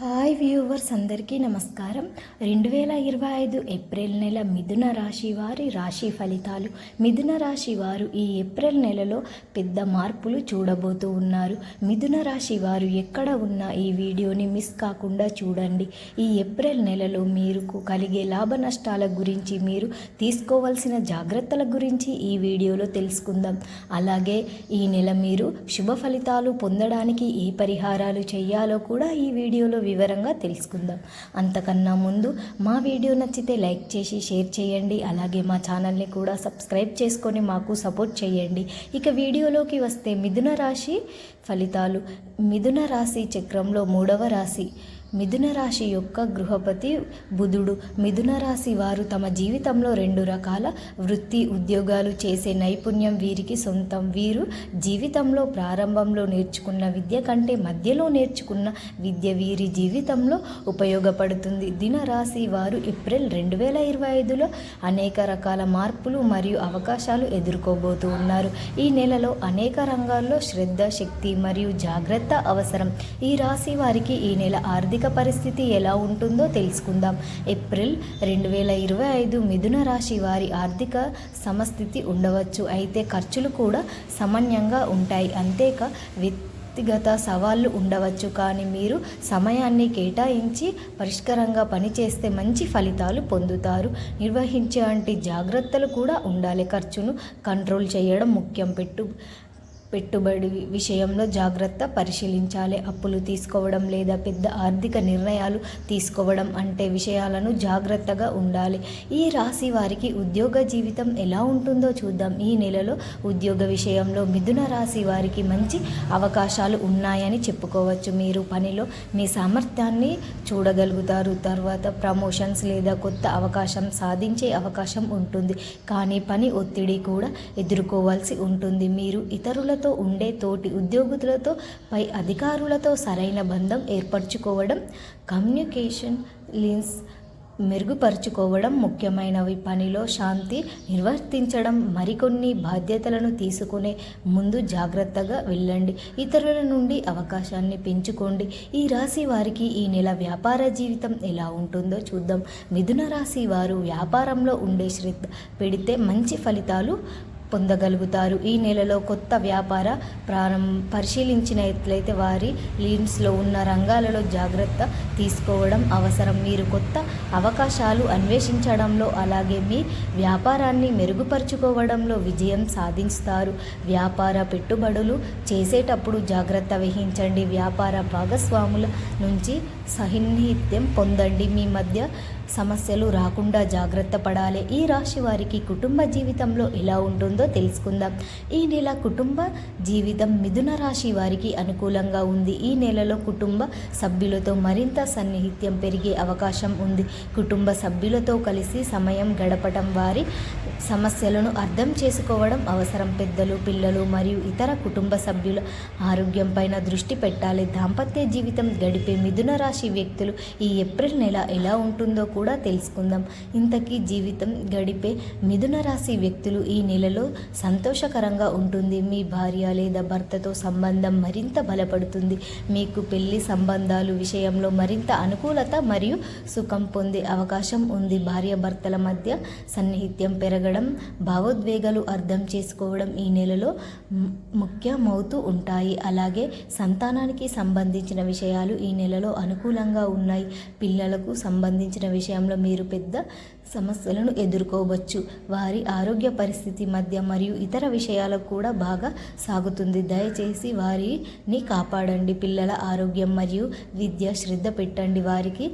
Hi viewers అందరికీ నమస్కారం. రెండు వేల ఇరవై ఐదు ఏప్రిల్ నెల మిథున రాశి వారి రాశి ఫలితాలు. మిథున రాశి వారు ఈ ఏప్రిల్ నెలలో పెద్ద మార్పులు చూడబోతూ ఉన్నారు. మిథున రాశి వారు ఎక్కడ ఉన్నా ఈ వీడియోని మిస్ కాకుండా చూడండి. ఈ ఏప్రిల్ నెలలో మీరు కలిగే లాభ నష్టాల గురించి మీరు తీసుకోవాల్సిన జాగ్రత్తల గురించి ఈ వీడియోలో తెలుసుకుందాం. అలాగే ఈ నెల మీరు శుభ ఫలితాలు పొందడానికి ఏ పరిహారాలు చేయాలో కూడా ఈ వీడియోలో వివరంగా తెలుసుకుందాం. అంతకన్నా ముందు మా వీడియో నచ్చితే లైక్ చేసి షేర్ చేయండి. అలాగే మా ఛానల్ని కూడా సబ్స్క్రైబ్ చేసుకొని మాకు సపోర్ట్ చేయండి. ఇక వీడియోలోకి వస్తే మిథున రాశి ఫలితాలు. మిథున రాశి చక్రంలో మూడవ రాశి మిథున రాశి యొక్క గృహపతి బుధుడు. మిథున రాశి వారు తమ జీవితంలో రెండు రకాల వృత్తి ఉద్యోగాలు చేసే నైపుణ్యం వీరికి సొంతం. వీరు జీవితంలో ప్రారంభంలో నేర్చుకున్న విద్య కంటే మధ్యలో నేర్చుకున్న విద్య వీరి జీవితంలో ఉపయోగపడుతుంది. దిన రాశి వారు ఏప్రిల్ రెండు వేల ఇరవై ఐదులో అనేక రకాల మార్పులు మరియు అవకాశాలు ఎదుర్కోబోతూ ఉన్నారు. ఈ నెలలో అనేక రంగాల్లో శ్రద్ధ శక్తి మరియు జాగ్రత్త అవసరం. ఈ రాశి వారికి ఈ నెల ఆర్థిక ఆర్థిక పరిస్థితి ఎలా ఉంటుందో తెలుసుకుందాం. ఏప్రిల్ రెండు వేల ఇరవై ఐదు మిథున రాశి వారి ఆర్థిక సమస్థితి ఉండవచ్చు. అయితే ఖర్చులు కూడా సమన్యంగా ఉంటాయి. అంతేక వ్యక్తిగత సవాళ్ళు ఉండవచ్చు. కానీ మీరు సమయాన్ని కేటాయించి పరిష్కరంగా పనిచేస్తే మంచి ఫలితాలు పొందుతారు. నిర్వహించే జాగ్రత్తలు కూడా ఉండాలి. ఖర్చును కంట్రోల్ చేయడం ముఖ్యం. పెట్టు పెట్టుబడి విషయంలో జాగ్రత్త పరిశీలించాలి. అప్పులు తీసుకోవడం లేదా పెద్ద ఆర్థిక నిర్ణయాలు తీసుకోవడం అంటే విషయాలను జాగ్రత్తగా ఉండాలి. ఈ రాశి వారికి ఉద్యోగ జీవితం ఎలా ఉంటుందో చూద్దాం. ఈ నెలలో ఉద్యోగ విషయంలో మిథున రాశి వారికి మంచి అవకాశాలు ఉన్నాయని చెప్పుకోవచ్చు. మీరు పనిలో మీ సామర్థ్యాన్ని చూడగలుగుతారు. తర్వాత ప్రమోషన్స్ లేదా కొత్త అవకాశం సాధించే అవకాశం ఉంటుంది. కానీ పని ఒత్తిడి కూడా ఎదుర్కోవాల్సి ఉంటుంది. మీరు ఇతరుల ఉద్యోగులతో ఉండే తోటి ఉద్యోగులతో పై అధికారులతో సరైన బంధం ఏర్పరచుకోవడం కమ్యూనికేషన్ లిన్స్ మెరుగుపరుచుకోవడం ముఖ్యమైనవి. పనిలో శాంతి నిర్వర్తించడం మరికొన్ని బాధ్యతలను తీసుకునే ముందు జాగ్రత్తగా వెళ్ళండి. ఇతరుల నుండి అవకాశాన్ని పెంచుకోండి. ఈ రాశి వారికి ఈ నెల వ్యాపార జీవితం ఎలా ఉంటుందో చూద్దాం. మిథున రాశి వారు వ్యాపారంలో ఉండే శ్రద్ధ పెడితే మంచి ఫలితాలు పొందగలుగుతారు. ఈ నెలలో కొత్త వ్యాపార ప్రారం పరిశీలించినట్లయితే వారి లీడ్స్లో ఉన్న రంగాలలో జాగ్రత్త తీసుకోవడం అవసరం. మీరు కొత్త అవకాశాలు అన్వేషించడంలో అలాగే మీ వ్యాపారాన్ని మెరుగుపరుచుకోవడంలో విజయం సాధిస్తారు. వ్యాపార పెట్టుబడులు చేసేటప్పుడు జాగ్రత్త వహించండి. వ్యాపార భాగస్వాముల నుంచి సహిన్నిత్యం పొందండి. మీ మధ్య సమస్యలు రాకుండా జాగ్రత్త పడాలి. ఈ రాశి వారికి కుటుంబ జీవితంలో ఎలా ఉంటుందో తెలుసుకుందాం. ఈ నెల కుటుంబ జీవితం మిథున రాశి వారికి అనుకూలంగా ఉంది. ఈ నెలలో కుటుంబ సభ్యులతో మరింత సన్నిహిత్యం పెరిగే అవకాశం ఉంది. కుటుంబ సభ్యులతో కలిసి సమయం గడపటం వారి సమస్యలను అర్థం చేసుకోవడం అవసరం. పెద్దలు పిల్లలు మరియు ఇతర కుటుంబ సభ్యుల ఆరోగ్యం పైన దృష్టి పెట్టాలి. దాంపత్య జీవితం గడిపే మిథున రాశి వ్యక్తులు ఈ ఏప్రిల్ నెల ఎలా ఉంటుందో కూడా కూడా తెలుసుకుందాం. ఇంతకీ జీవితం గడిపే మిథున రాశి వ్యక్తులు ఈ నెలలో సంతోషకరంగా ఉంటుంది. మీ భార్య లేదా భర్తతో సంబంధం మరింత బలపడుతుంది. మీకు పెళ్ళి సంబంధాలు విషయంలో మరింత అనుకూలత మరియు సుఖం పొందే అవకాశం ఉంది. భార్య భర్తల మధ్య సన్నిహిత్యం పెరగడం భావోద్వేగాలు అర్థం చేసుకోవడం ఈ నెలలో ముఖ్యమవుతూ ఉంటాయి. అలాగే సంతానానికి సంబంధించిన విషయాలు ఈ నెలలో అనుకూలంగా ఉన్నాయి. పిల్లలకు సంబంధించిన విషయంలో మీరు పెద్ద సమస్యలను ఎదుర్కోవచ్చు. వారి ఆరోగ్య పరిస్థితి మధ్య మరియు ఇతర విషయాలకు కూడా బాగా సాగుతుంది. దయచేసి వారిని కాపాడండి. పిల్లల ఆరోగ్యం మరియు విద్య శ్రద్ధ పెట్టండి. వారికి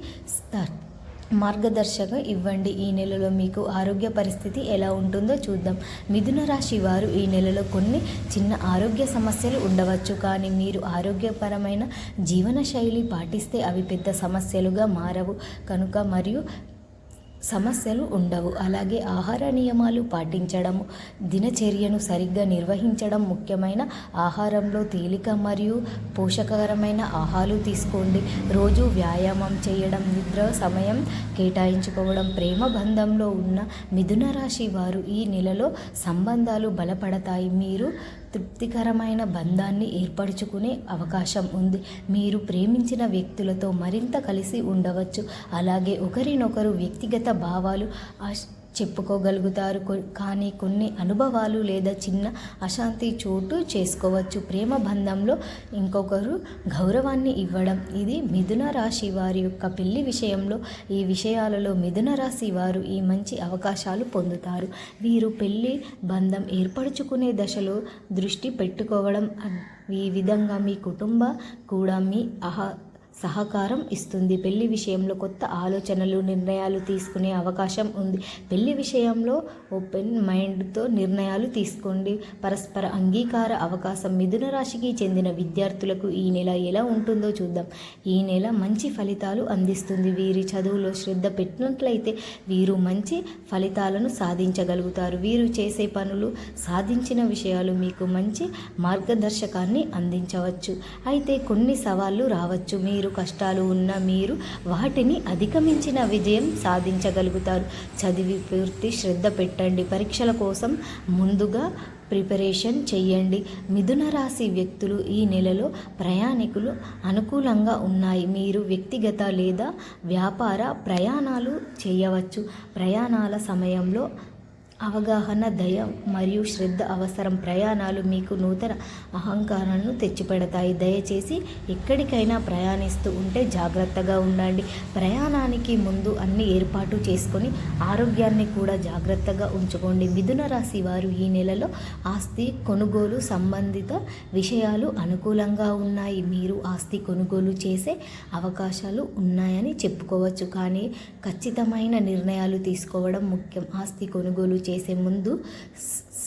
మార్గదర్శకం ఇవ్వండి. ఈ నెలలో మీకు ఆరోగ్య పరిస్థితి ఎలా ఉంటుందో చూద్దాం. మిథున రాశి వారు ఈ నెలలో కొన్ని చిన్న ఆరోగ్య సమస్యలు ఉండవచ్చు. కానీ మీరు ఆరోగ్యపరమైన జీవన శైలి పాటిస్తే అవి పెద్ద సమస్యలుగా మారవు. కనుక మరియు సమస్యలు ఉండవు. అలాగే ఆహార నియమాలు పాటించడం దినచర్యను సరిగ్గా నిర్వహించడం ముఖ్యమైన ఆహారంలో తేలిక మరియు పోషకకరమైన ఆహారాలు తీసుకోండి. రోజు వ్యాయామం చేయడం నిద్ర సమయం కేటాయించుకోవడం ప్రేమ బంధంలో ఉన్న మిథున రాశి వారు ఈ నెలలో సంబంధాలు బలపడతాయి. మీరు తృప్తికరమైన బంధాన్ని ఏర్పరచుకునే అవకాశం ఉంది. మీరు ప్రేమించిన వ్యక్తులతో మరింత కలిసి ఉండవచ్చు. అలాగే ఒకరినొకరు వ్యక్తిగత భావాలు ఆశ్- చెప్పుకోగలుగుతారు. కానీ కొన్ని అనుభవాలు లేదా చిన్న అశాంతి చోటు చేసుకోవచ్చు. ప్రేమ బంధంలో ఇంకొకరు గౌరవాన్ని ఇవ్వడం. ఇది మిథున రాశి వారి యొక్క పెళ్ళి విషయంలో ఈ విషయాలలో మిథున రాశి వారు ఈ మంచి అవకాశాలు పొందుతారు. వీరు పెళ్ళి బంధం ఏర్పరచుకునే దశలో దృష్టి పెట్టుకోవడం ఈ విధంగా మీ కుటుంబ కూడా మీ అహ సహకారం ఇస్తుంది. పెళ్ళి విషయంలో కొత్త ఆలోచనలు నిర్ణయాలు తీసుకునే అవకాశం ఉంది. పెళ్ళి విషయంలో ఓపెన్ మైండ్తో నిర్ణయాలు తీసుకోండి. పరస్పర అంగీకార అవకాశం మిథున రాశికి చెందిన విద్యార్థులకు ఈ నెల ఎలా ఉంటుందో చూద్దాం. ఈ నెల మంచి ఫలితాలు అందిస్తుంది. వీరి చదువులో శ్రద్ధ పెట్టినట్లయితే వీరు మంచి ఫలితాలను సాధించగలుగుతారు. వీరు చేసే పనులు సాధించిన విషయాలు మీకు మంచి మార్గదర్శకాన్ని అందించవచ్చు. అయితే కొన్ని సవాళ్ళు రావచ్చు. మీరు కష్టాలు ఉన్న మీరు వాటిని అధిగమించిన విజయం సాధించగలుగుతారు. చదివి పూర్తి శ్రద్ధ పెట్టండి. పరీక్షల కోసం ముందుగా ప్రిపరేషన్ చేయండి మిథున రాశి వ్యక్తులు ఈ నెలలో ప్రయాణికులు అనుకూలంగా ఉన్నాయి. మీరు వ్యక్తిగత లేదా వ్యాపార ప్రయాణాలు చేయవచ్చు. ప్రయాణాల సమయంలో అవగాహన దయ మరియు శ్రద్ధ అవసరం. ప్రయాణాలు మీకు నూతన అహంకారాలను తెచ్చిపెడతాయి. దయచేసి ఎక్కడికైనా ప్రయాణిస్తూ ఉంటే జాగ్రత్తగా ఉండండి. ప్రయాణానికి ముందు అన్ని ఏర్పాటు చేసుకొని ఆరోగ్యాన్ని కూడా జాగ్రత్తగా ఉంచుకోండి. మిథున రాశి వారు ఈ నెలలో ఆస్తి కొనుగోలు సంబంధిత విషయాలు అనుకూలంగా ఉన్నాయి. మీరు ఆస్తి కొనుగోలు చేసే అవకాశాలు ఉన్నాయని చెప్పుకోవచ్చు. కానీ ఖచ్చితమైన నిర్ణయాలు తీసుకోవడం ముఖ్యం. ఆస్తి కొనుగోలు చేసే ముందు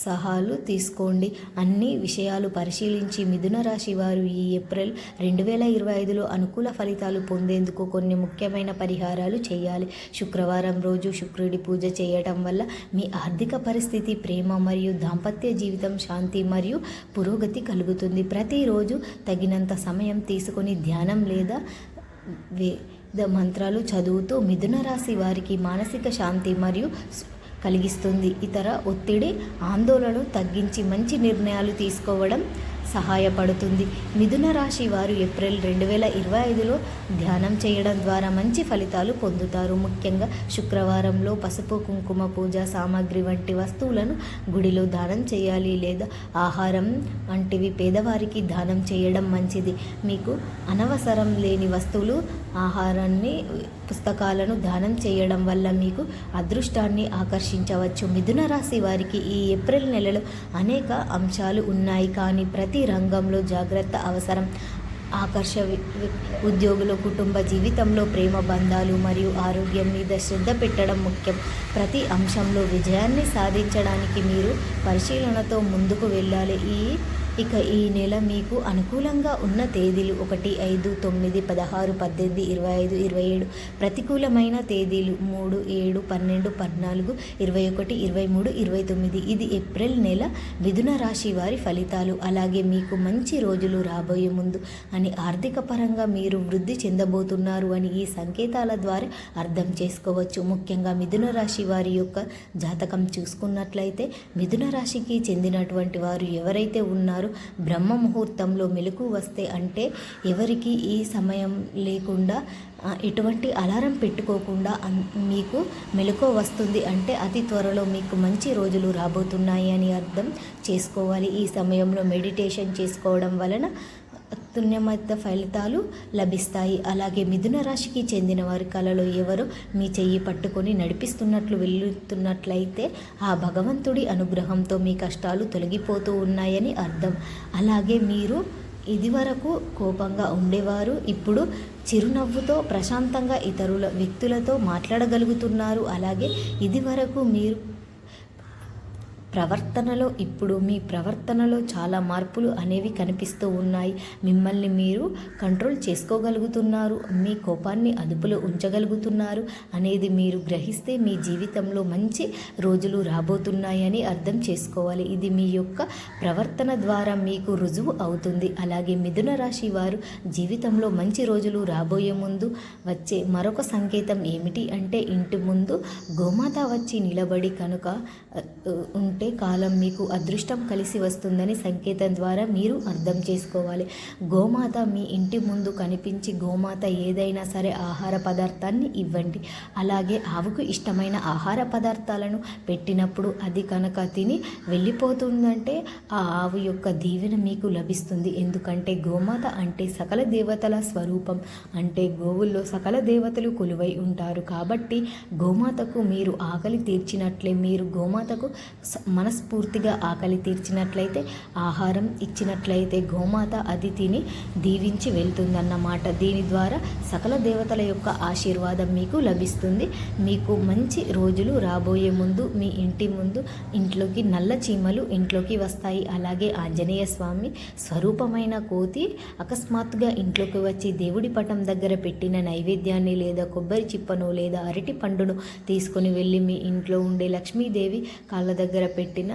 సహాలు తీసుకోండి. అన్ని విషయాలు పరిశీలించి మిథున రాశి వారు ఈ ఏప్రిల్ రెండు వేల ఇరవై ఐదులో అనుకూల ఫలితాలు పొందేందుకు కొన్ని ముఖ్యమైన పరిహారాలు చేయాలి. శుక్రవారం రోజు శుక్రుడి పూజ చేయటం వల్ల మీ ఆర్థిక పరిస్థితి ప్రేమ మరియు దాంపత్య జీవితం శాంతి మరియు పురోగతి కలుగుతుంది. ప్రతిరోజు తగినంత సమయం తీసుకొని ధ్యానం లేదా వేద మంత్రాలు చదువుతూ మిథున రాశి వారికి మానసిక శాంతి మరియు కలిగిస్తుంది. ఇతర ఒత్తిడి ఆందోళన తగ్గించి మంచి నిర్ణయాలు తీసుకోవడం సహాయపడుతుంది. మిథున రాశి వారు ఏప్రిల్ రెండు వేల ఇరవై ఐదులో ధ్యానం చేయడం ద్వారా మంచి ఫలితాలు పొందుతారు. ముఖ్యంగా శుక్రవారంలో పసుపు కుంకుమ పూజ సామాగ్రి వంటి వస్తువులను గుడిలో దానం చేయాలి లేదా ఆహారం వంటివి పేదవారికి దానం చేయడం మంచిది. మీకు అనవసరం లేని వస్తువులు ఆహారాన్ని పుస్తకాలను దానం చేయడం వల్ల మీకు అదృష్టాన్ని ఆకర్షించవచ్చు. మిథున రాశి వారికి ఈ ఏప్రిల్ నెలలో అనేక అంశాలు ఉన్నాయి. కానీ ప్రతి రంగంలో జాగ్రత్త అవసరం. ఆకర్ష ఉద్యోగులు వి- ఉద్యోగుల కుటుంబ జీవితంలో ప్రేమ బంధాలు మరియు ఆరోగ్యం మీద శ్రద్ధ పెట్టడం ముఖ్యం. ప్రతి అంశంలో విజయాన్ని సాధించడానికి మీరు పరిశీలనతో ముందుకు వెళ్ళాలి. ఈ ఇక ఈ నెల మీకు అనుకూలంగా ఉన్న తేదీలు ఒకటి ఐదు తొమ్మిది పదహారు పద్దెనిమిది ఇరవై ఐదు ఇరవై ఏడు ప్రతికూలమైన తేదీలు మూడు ఏడు పన్నెండు పద్నాలుగు ఇరవై ఒకటి ఇరవై మూడు ఇరవై తొమ్మిది. ఇది ఏప్రిల్ నెల మిథున రాశి వారి ఫలితాలు. అలాగే మీకు మంచి రోజులు రాబోయే ముందు అని ఆర్థిక పరంగా మీరు వృద్ధి చెందబోతున్నారు అని ఈ సంకేతాల ద్వారా అర్థం చేసుకోవచ్చు. ముఖ్యంగా మిథున రాశి వారి యొక్క జాతకం చూసుకున్నట్లయితే మిథున రాశికి చెందినటువంటి వారు ఎవరైతే ఉన్నారో బ్రహ్మ ముహూర్తంలో మెలకు వస్తే అంటే ఎవరికి ఈ సమయం లేకుండా ఎటువంటి అలారం పెట్టుకోకుండా మీకు మెలకువ వస్తుంది అంటే అతి త్వరలో మీకు మంచి రోజులు రాబోతున్నాయి అని అర్థం చేసుకోవాలి. ఈ సమయంలో మెడిటేషన్ చేసుకోవడం వలన అత్యున్నత ఫలితాలు లభిస్తాయి. అలాగే మిథున రాశికి చెందిన వారి కళలో ఎవరో మీ చెయ్యి పట్టుకొని నడిపిస్తున్నట్లు వెళ్ళుతున్నట్లయితే ఆ భగవంతుడి అనుగ్రహంతో మీ కష్టాలు తొలగిపోతూ ఉన్నాయని అర్థం. అలాగే మీరు ఇదివరకు కోపంగా ఉండేవారు ఇప్పుడు చిరునవ్వుతో ప్రశాంతంగా ఇతరుల వ్యక్తులతో మాట్లాడగలుగుతున్నారు. అలాగే ఇదివరకు మీరు ప్రవర్తనలో ఇప్పుడు మీ ప్రవర్తనలో చాలా మార్పులు అనేవి కనిపిస్తూ ఉన్నాయి. మిమ్మల్ని మీరు కంట్రోల్ చేసుకోగలుగుతున్నారు మీ కోపాన్ని అదుపులో ఉంచగలుగుతున్నారు అనేది మీరు గ్రహిస్తే మీ జీవితంలో మంచి రోజులు రాబోతున్నాయని అర్థం చేసుకోవాలి. ఇది మీ యొక్క ప్రవర్తన ద్వారా మీకు రుజువు అవుతుంది. అలాగే మిథున రాశి వారు జీవితంలో మంచి రోజులు రాబోయే ముందు వచ్చే మరొక సంకేతం ఏమిటి అంటే ఇంటి ముందు గోమాత వచ్చి నిలబడి కనుక ఉంటే ఉంటే కాలం మీకు అదృష్టం కలిసి వస్తుందని సంకేతం ద్వారా మీరు అర్థం చేసుకోవాలి. గోమాత మీ ఇంటి ముందు కనిపించి గోమాత ఏదైనా సరే ఆహార పదార్థాన్ని ఇవ్వండి. అలాగే ఆవుకు ఇష్టమైన ఆహార పదార్థాలను పెట్టినప్పుడు అది కనుక తిని వెళ్ళిపోతుందంటే ఆ ఆవు యొక్క దీవెన మీకు లభిస్తుంది. ఎందుకంటే గోమాత అంటే సకల దేవతల స్వరూపం. అంటే గోవుల్లో సకల దేవతలు కొలువై ఉంటారు. కాబట్టి గోమాతకు మీరు ఆకలి తీర్చినట్లే మీరు గోమాతకు మనస్ఫూర్తిగా ఆకలి తీర్చినట్లయితే ఆహారం ఇచ్చినట్లయితే గోమాత అది తిని దీవించి వెళ్తుందన్నమాట దీని ద్వారా సకల దేవతల యొక్క ఆశీర్వాదం మీకు లభిస్తుంది. మీకు మంచి రోజులు రాబోయే ముందు మీ ఇంటి ముందు ఇంట్లోకి నల్ల చీమలు ఇంట్లోకి వస్తాయి. అలాగే ఆంజనేయ స్వామి స్వరూపమైన కోతి అకస్మాత్తుగా ఇంట్లోకి వచ్చి దేవుడి పటం దగ్గర పెట్టిన నైవేద్యాన్ని లేదా కొబ్బరి చిప్పను లేదా అరటి పండును తీసుకొని వెళ్ళి మీ ఇంట్లో ఉండే లక్ష్మీదేవి కాళ్ళ దగ్గర పెట్టి పెట్టిన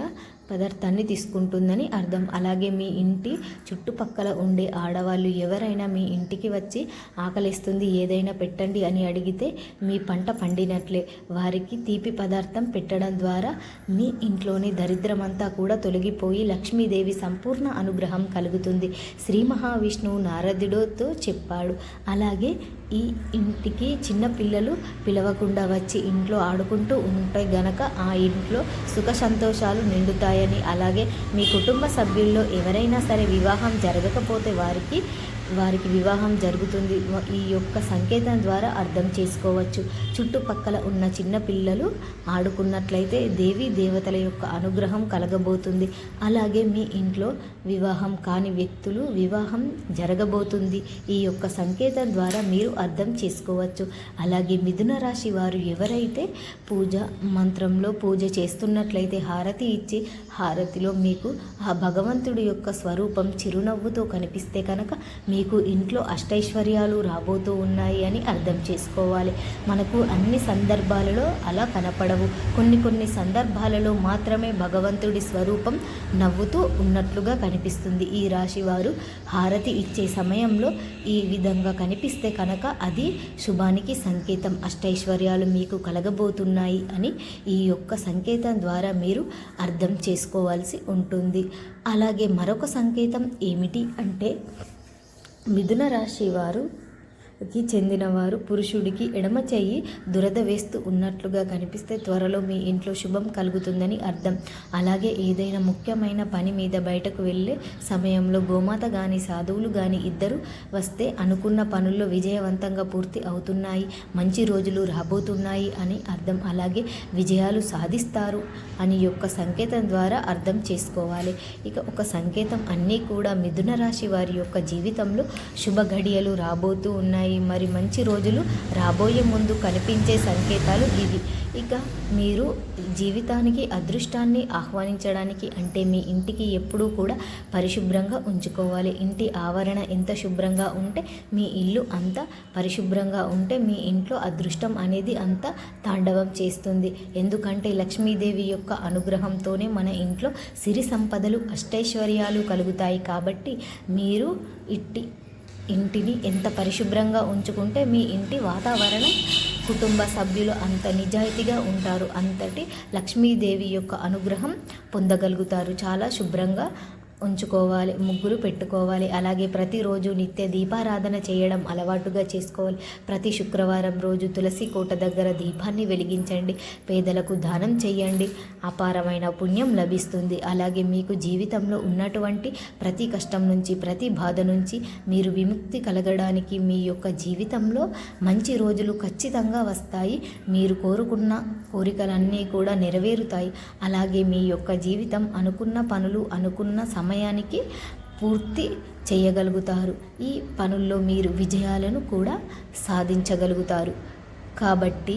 పదార్థాన్ని తీసుకుంటుందని అర్థం. అలాగే మీ ఇంటి చుట్టుపక్కల ఉండే ఆడవాళ్ళు ఎవరైనా మీ ఇంటికి వచ్చి ఆకలిస్తుంది ఏదైనా పెట్టండి అని అడిగితే మీ పంట పండినట్లే. వారికి తీపి పదార్థం పెట్టడం ద్వారా మీ ఇంట్లోని దరిద్రమంతా కూడా తొలగిపోయి లక్ష్మీదేవి సంపూర్ణ అనుగ్రహం కలుగుతుంది. శ్రీ మహావిష్ణువు నారదుడితో చెప్పాడు. అలాగే ఈ ఇంటికి చిన్న పిల్లలు పిలవకుండా వచ్చి ఇంట్లో ఆడుకుంటూ ఉంటే గనక ఆ ఇంట్లో సుఖ సంతోషాలు నిండుతాయి. ఉంటాయని. అలాగే మీ కుటుంబ సభ్యుల్లో ఎవరైనా సరే వివాహం జరగకపోతే వారికి వారికి వివాహం జరుగుతుంది. ఈ యొక్క సంకేతం ద్వారా అర్థం చేసుకోవచ్చు. చుట్టుపక్కల ఉన్న చిన్న పిల్లలు ఆడుకున్నట్లయితే దేవి దేవతల యొక్క అనుగ్రహం కలగబోతుంది. అలాగే మీ ఇంట్లో వివాహం కాని వ్యక్తులు వివాహం జరగబోతుంది. ఈ యొక్క సంకేతం ద్వారా మీరు అర్థం చేసుకోవచ్చు. అలాగే మిథున రాశి వారు ఎవరైతే పూజ మంత్రంలో పూజ చేస్తున్నట్లయితే హారతి ఇచ్చి హారతిలో మీకు ఆ భగవంతుడి యొక్క స్వరూపం చిరునవ్వుతో కనిపిస్తే కనుక మీ మీకు ఇంట్లో అష్టైశ్వర్యాలు రాబోతూ ఉన్నాయి అని అర్థం చేసుకోవాలి. మనకు అన్ని సందర్భాలలో అలా కనపడవు. కొన్ని కొన్ని సందర్భాలలో మాత్రమే భగవంతుడి స్వరూపం నవ్వుతూ ఉన్నట్లుగా కనిపిస్తుంది. ఈ రాశి వారు హారతి ఇచ్చే సమయంలో ఈ విధంగా కనిపిస్తే కనుక అది శుభానికి సంకేతం. అష్టైశ్వర్యాలు మీకు కలగబోతున్నాయి అని ఈ యొక్క సంకేతం ద్వారా మీరు అర్థం చేసుకోవాల్సి ఉంటుంది. అలాగే మరొక సంకేతం ఏమిటి అంటే మిథున రాశి వారు కి చెందినవారు పురుషుడికి ఎడమ చెయ్యి దురద వేస్తూ ఉన్నట్లుగా కనిపిస్తే త్వరలో మీ ఇంట్లో శుభం కలుగుతుందని అర్థం. అలాగే ఏదైనా ముఖ్యమైన పని మీద బయటకు వెళ్ళే సమయంలో గోమాత కానీ సాధువులు కానీ ఇద్దరు వస్తే అనుకున్న పనుల్లో విజయవంతంగా పూర్తి అవుతున్నాయి మంచి రోజులు రాబోతున్నాయి అని అర్థం. అలాగే విజయాలు సాధిస్తారు అని యొక్క సంకేతం ద్వారా అర్థం చేసుకోవాలి. ఇక ఒక సంకేతం అన్నీ కూడా మిథున రాశి వారి యొక్క జీవితంలో శుభ ఘడియలు రాబోతూ ఉన్నాయి. మరి మంచి రోజులు రాబోయే ముందు కనిపించే సంకేతాలు ఇవి. ఇక మీరు జీవితానికి అదృష్టాన్ని ఆహ్వానించడానికి అంటే మీ ఇంటికి ఎప్పుడూ కూడా పరిశుభ్రంగా ఉంచుకోవాలి. ఇంటి ఆవరణ ఎంత శుభ్రంగా ఉంటే మీ ఇల్లు అంత పరిశుభ్రంగా ఉంటే మీ ఇంట్లో అదృష్టం అనేది అంత తాండవం చేస్తుంది. ఎందుకంటే లక్ష్మీదేవి యొక్క అనుగ్రహంతోనే మన ఇంట్లో సిరి సంపదలు అష్టైశ్వర్యాలు కలుగుతాయి. కాబట్టి మీరు ఇట్టి ఇంటిని ఎంత పరిశుభ్రంగా ఉంచుకుంటే మీ ఇంటి వాతావరణం కుటుంబ సభ్యులు అంత నిజాయితీగా ఉంటారు. అంతటి లక్ష్మీదేవి యొక్క అనుగ్రహం పొందగలుగుతారు. చాలా శుభ్రంగా ఉంచుకోవాలి ముగ్గురు పెట్టుకోవాలి. అలాగే ప్రతిరోజు నిత్య దీపారాధన చేయడం అలవాటుగా చేసుకోవాలి. ప్రతి శుక్రవారం రోజు తులసి కోట దగ్గర దీపాన్ని వెలిగించండి. పేదలకు దానం చేయండి. అపారమైన పుణ్యం లభిస్తుంది. అలాగే మీకు జీవితంలో ఉన్నటువంటి ప్రతి కష్టం నుంచి ప్రతి బాధ నుంచి మీరు విముక్తి కలగడానికి మీ యొక్క జీవితంలో మంచి రోజులు ఖచ్చితంగా వస్తాయి. మీరు కోరుకున్న కోరికలన్నీ కూడా నెరవేరుతాయి. అలాగే మీ యొక్క జీవితం అనుకున్న పనులు అనుకున్న సమ సమయానికి పూర్తి చేయగలుగుతారు. ఈ పనుల్లో మీరు విజయాలను కూడా సాధించగలుగుతారు. కాబట్టి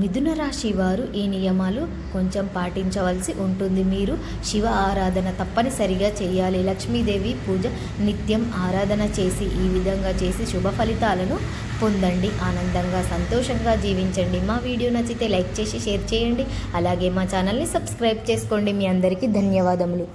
మిథున రాశి వారు ఈ నియమాలు కొంచెం పాటించవలసి ఉంటుంది. మీరు శివ ఆరాధన తప్పనిసరిగా చేయాలి. లక్ష్మీదేవి పూజ నిత్యం ఆరాధన చేసి ఈ విధంగా చేసి శుభ ఫలితాలను పొందండి. ఆనందంగా సంతోషంగా జీవించండి. మా వీడియో నచ్చితే లైక్ చేసి షేర్ చేయండి. అలాగే మా ఛానల్ని సబ్స్క్రైబ్ చేసుకోండి. మీ అందరికీ ధన్యవాదములు.